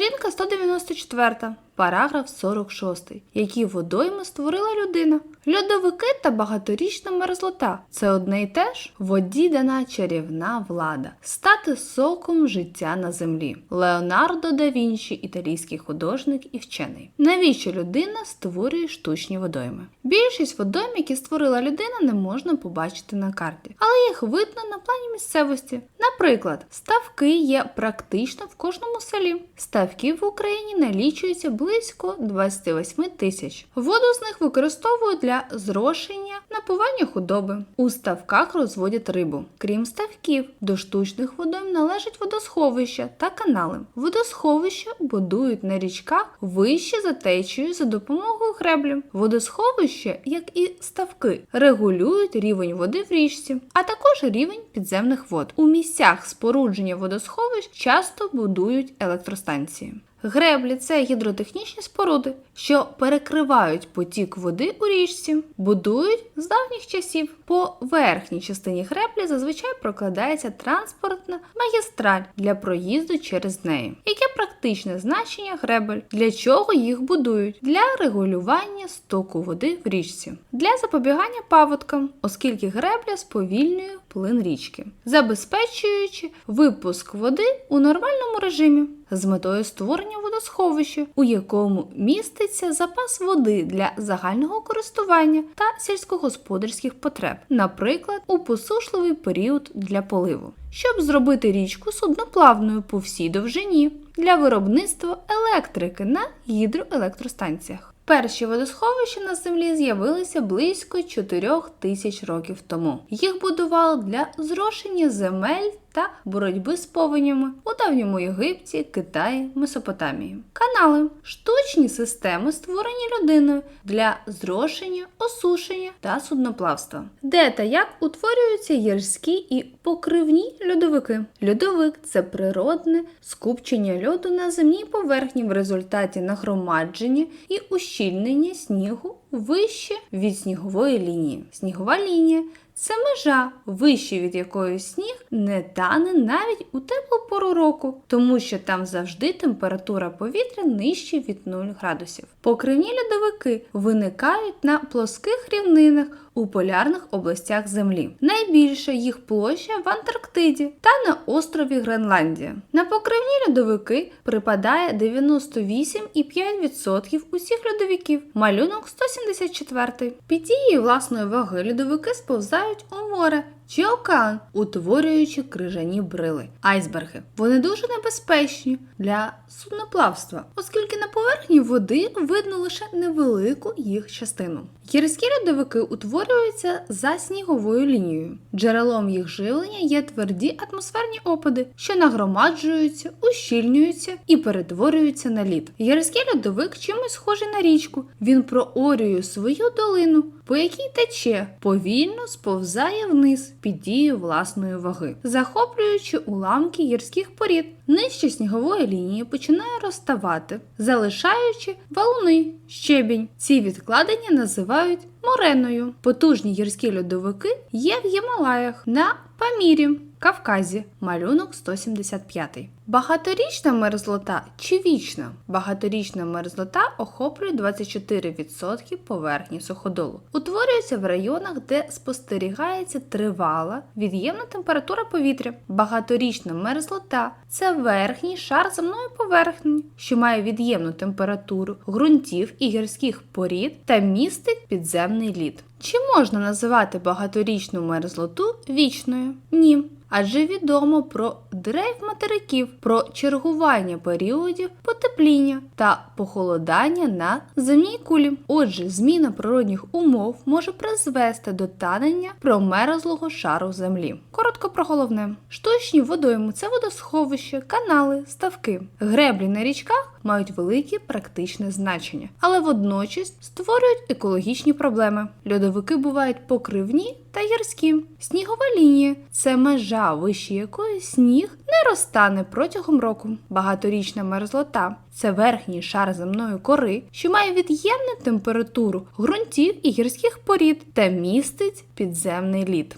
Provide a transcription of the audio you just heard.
Сторінка 194, параграф 46. Які водойми створила людина? Льодовики та багаторічна мерзлота це одне й те ж. Воді дана чарівна влада, стати соком життя на землі. Леонардо да Вінчі, італійський художник і вчений. Навіщо людина створює штучні водойми? Більшість водойм, які створила людина, не можна побачити на карті, але їх видно на плані місцевості. Наприклад, ставки є практично в кожному селі. Ставків в Україні налічується близько 28 тисяч. Воду з них використовують для зрошення, напування худоби. У ставках розводять рибу. Крім ставків, до штучних водойм належать водосховища та канали. Водосховища будують на річках вище за течією за допомогою греблів. Водосховища, як і ставки, регулюють рівень води в річці, а також рівень підземних вод. У місцях спорудження водосховищ часто будують електростанції. Греблі це гідротехнічні споруди, що перекривають потік води у річці, будують з давніх часів. По верхній частині греблі зазвичай прокладається транспортна магістраль для проїзду через неї. Яке практичне значення гребель? Для чого їх будують? Для регулювання стоку води в річці, для запобігання паводкам, оскільки гребля сповільнює плин річки, забезпечуючи випуск води у нормальному режимі з метою створення водосховища, у якому міститься запас води для загального користування та сільськогосподарських потреб, наприклад, у посушливий період для поливу, щоб зробити річку судноплавною по всій довжині для виробництва електрики на гідроелектростанціях. Перші водосховища на землі з'явилися близько 4 тисяч років тому. Їх будували для зрошення земель та боротьби з повенями у давньому Єгипті, Китаї, Месопотамії. Канали штучні системи, створені людиною для зрошення, осушення та судноплавства. Де та як утворюються гірські і покривні льодовики. Льодовик це природне скупчення льоду на земній поверхні в результаті нагромадження і ущільнення снігу вище від снігової лінії. Снігова лінія це межа, вище від якої сніг не тане навіть у теплу пору року, тому що там завжди температура повітря нижче від 0 градусів. Покривні льодовики виникають на плоских рівнинах у полярних областях Землі. Найбільша їх площа в Антарктиді та на острові Гренландія. На покривні льодовики припадає 98,5% усіх льодовиків. Малюнок 174. Під дією власної ваги льодовики сповзають у море чи океан, утворюючи крижані брили, айсберги. Вони дуже небезпечні для судноплавства, оскільки на поверхні води видно лише невелику їх частину. Гірські льодовики утворюються за сніговою лінією. Джерелом їх живлення є тверді атмосферні опади, що нагромаджуються, ущільнюються і перетворюються на лід. Гірський льодовик чимось схожий на річку. Він проорює свою долину, по якій тече, повільно сповзає вниз під дією власної ваги, захоплюючи уламки гірських порід. Нижче снігової лінії починає розставати, залишаючи валуни, щебінь. Ці відкладення називають мореною. Потужні гірські льодовики є в Гімалаях на Памірі, Кавказі, малюнок 175. Багаторічна мерзлота чи вічна? Багаторічна мерзлота охоплює 24% поверхні суходолу. Утворюється в районах, де спостерігається тривала від'ємна температура повітря. Багаторічна мерзлота це верхній шар земної поверхні, що має від'ємну температуру ґрунтів і гірських порід та містить підземний лід. Чи можна називати багаторічну мерзлоту вічною? Ні. Адже відомо про дрейф материків, про чергування періодів потепління та похолодання на земній кулі. Отже, зміна природних умов може призвести до танення промерзлого шару землі. Коротко про головне: штучні водойми це водосховища, канали, ставки. Греблі на річках мають велике практичне значення, але водночас створюють екологічні проблеми. Льодовики бувають покривні та гірські. Снігова лінія це межа, вище якої сніг не розтане протягом року. Багаторічна мерзлота це верхній шар земної кори, що має від'ємну температуру ґрунтів і гірських порід та містить підземний лід.